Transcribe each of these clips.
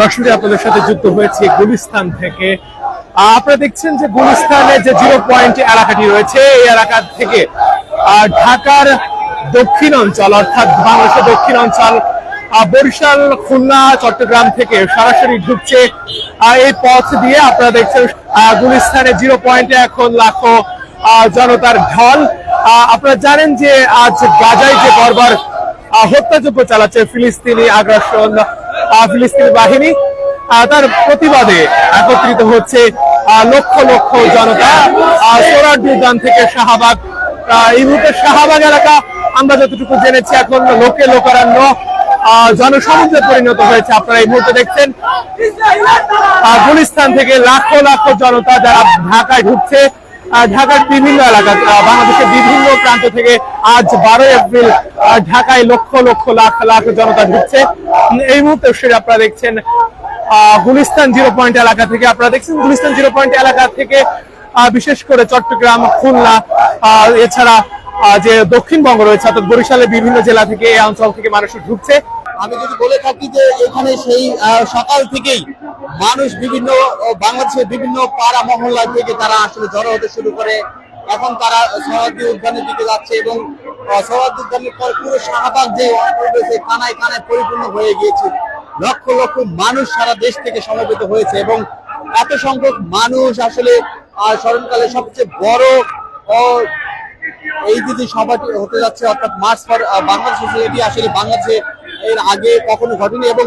দর্শক আপনাদের সাথে যুক্ত হয়েছে গুলিস্তান থেকে। আপনারা দেখছেন যে গুলিস্তানে যে জিরো পয়েন্ট এলাকাটি রয়েছে, এই এলাকা থেকে ঢাকার দক্ষিণ অঞ্চল, অর্থাৎ বাংলাদেশের দক্ষিণ অঞ্চল বরিশাল, খুলনা, চট্টগ্রাম থেকে সরাসরি ঢুকছে এই পথ দিয়ে আপনারা দেখছেন গুলিস্তানে জিরো পয়েন্টে এখন লাখো জনতার ঢল। আপনারা জানেন যে আজ গাজায় যে বর্বর হত্যাযজ্ঞ চালাচ্ছে ফিলিস্তিনি আগ্রাসন ফিলিস্তিনি বাহিনী তার প্রতিবাদে একত্রিত হচ্ছে লক্ষ লক্ষ জনতা। আহ, সোরারদি উদ্যান থেকে শাহবাগ। এই মুহূর্তে শাহবাগ এলাকা আমরা যতটুকু জেনেছি এখন লোকে লোকারণ্য জনসমুদ্রে পরিণত হয়েছে। আপনারা এই মুহূর্তে দেখছেন গুলিস্তান থেকে লাখো লাখো জনতা যারা ঢাকায় ঢুকছে ঢাকার বিভিন্ন এলাকা বাংলাদেশের বিভিন্ন প্রান্ত থেকে আজ বারোই এপ্রিল ঢাকায় লক্ষ লক্ষ, লাখ লাখ জনতা ঢুকছে এই মুহূর্তে সেটা আপনারা দেখছেন গুলিস্তান জিরো পয়েন্ট এলাকা থেকে। আপনারা দেখছেন গুলিস্তান জিরো পয়েন্ট এলাকা থেকে বিশেষ করে চট্টগ্রাম, খুলনা এছাড়া যে দক্ষিণবঙ্গ রয়েছে, অর্থাৎ বরিশালের বিভিন্ন জেলা থেকে এই অঞ্চল থেকে মানুষ ঢুকছে। আমি যদি বলে থাকি যে এখানে সেই সকাল থেকেই মানুষ বিভিন্ন বাংলাদেশের বিভিন্ন পাড়া মহল্লা থেকে তারা আসলে জড়ো হতে শুরু করে। এখন তারা সরাদি উদ্যানের দিকে যাচ্ছে এবং সরাদি উদ্যানের পর পুরো শাহবাগ যে অঞ্চল রয়েছে কানায় কানায় পরিপূর্ণ হয়ে গিয়েছে। লক্ষ লক্ষ মানুষ সারা দেশ থেকে সমবেত হয়েছে এবং এত সংখ্যক মানুষ আসলে স্মরণকালে সবচেয়ে বড় এই যে সভাটি হতে যাচ্ছে অর্থাৎ মার্চ ফর বাংলাদেশ এটি আসলে বাংলাদেশে এর আগে কখনো ঘটেনি এবং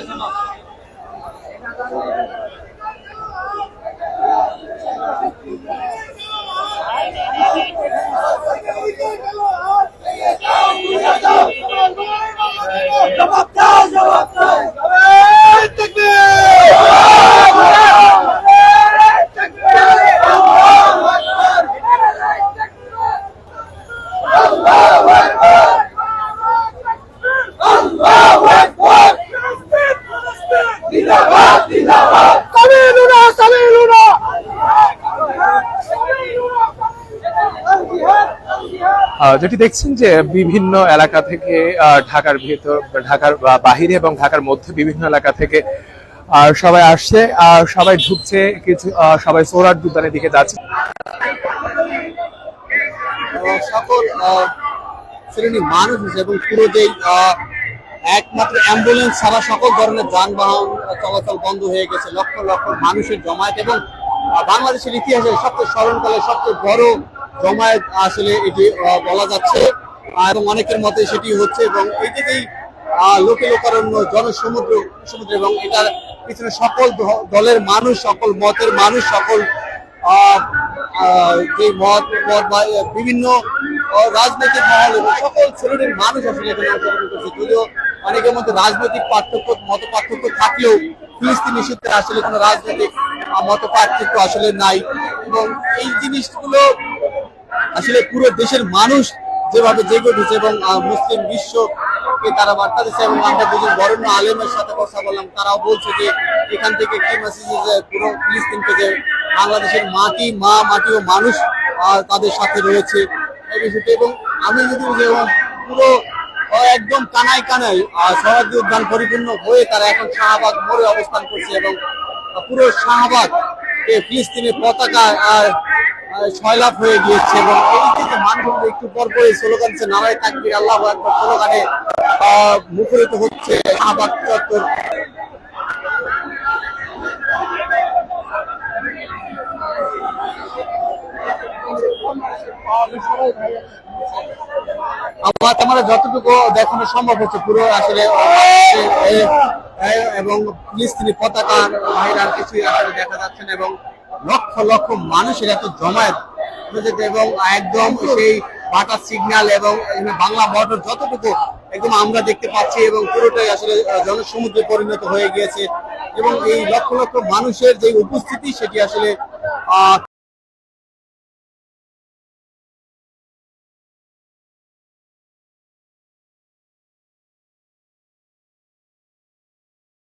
Herkese mahvolun. যেটি দেখছেন যে বিভিন্ন এলাকা থেকে আহ, ঢাকার ভিতর ঢাকার বাহিরে এবং ঢাকার মধ্যে বিভিন্ন এলাকা থেকে আহ, সবাই আসছে আর সবাই ঢুকছে কিছু আহ, সবাই সোরার দুদানের দিকে যাচ্ছে। সকল শ্রেণির মানুষ এবং পুরো যে আহ, একমাত্র অ্যাম্বুলেন্স ছাড়া সকল ধরনের যানবাহন চলাচল বন্ধ হয়ে গেছে। লক্ষ লক্ষ মানুষের জমায়েত এবং বাংলাদেশের ইতিহাসে সবচেয়ে স্মরণকালে সবচেয়ে বড় জমায়েত আসলে এটি বলা যাচ্ছে। এবং অনেকের মতে সেটি হচ্ছে এবং এই লোকে লোকারণ্য, জনসমুদ্র, সমুদ্র এবং এটার পিছনে সকল দলের মানুষ, সকল মতের মানুষ, সকল যে মত মত বা, বিভিন্ন রাজনৈতিক মহল এবং সকল শ্রেণির মানুষ আসলে এখানে অংশগ্রহণ করছে। যদিও অনেকের মধ্যে রাজনৈতিক পার্থক্য, মত পার্থক্য থাকলেও ফিলিস্তিন ইস্যুতে আসলে কোনো রাজনৈতিক মত পার্থক্য আসলে নাই। এবং এই জিনিসগুলো আসলে পুরো দেশের মানুষ যেভাবে জেগে উঠেছে এবং মুসলিম বিশ্বকে তারা বার্তা দিচ্ছে এবং আমরা দুজন বরেণ্য আলেমের সাথে কথা বললাম, তারাও বলছে যে এখান থেকে কি মেসেজ যে পুরো ফিলিস্তিনকে যে বাংলাদেশের মাটি, মা, মাটি ও মানুষ তাদের সাথে রয়েছে। এই বিষয়টি এবং আমি যদি পুরো একদম কানায় কানায় সরাজি উদ্যান পরিপূর্ণ হয়ে তারা এখন শাহবাগ মোড়ে অবস্থান করছে এবং পুরো শাহবাগ ফিলিস্তিনের পতাকা আর সয়লাভ হয়ে গিয়েছে এবং এই থেকে মানুষগুলো একটু পর পরে স্লোগান নারায় তাকবির, আল্লাহ একবার স্লোগানে মুখরিত হচ্ছে শাহবাগ চত্বর। আমার আমার যতটুকু দেখানো সম্ভব হচ্ছে পুরো আসলে এবং ফিলিস্তিনি পতাকা বাইরে আর আসলে দেখা যাচ্ছে না এবং লক্ষ লক্ষ মানুষের এত জমায়েত এবং একদম সেই বাটার সিগন্যাল এবং বাংলা মোটর যতটুকু একদম আমরা দেখতে পাচ্ছি এবং পুরোটাই আসলে জনসমুদ্রে পরিণত হয়ে গিয়েছে এবং এই লক্ষ লক্ষ মানুষের যে উপস্থিতি সেটি আসলে, আহ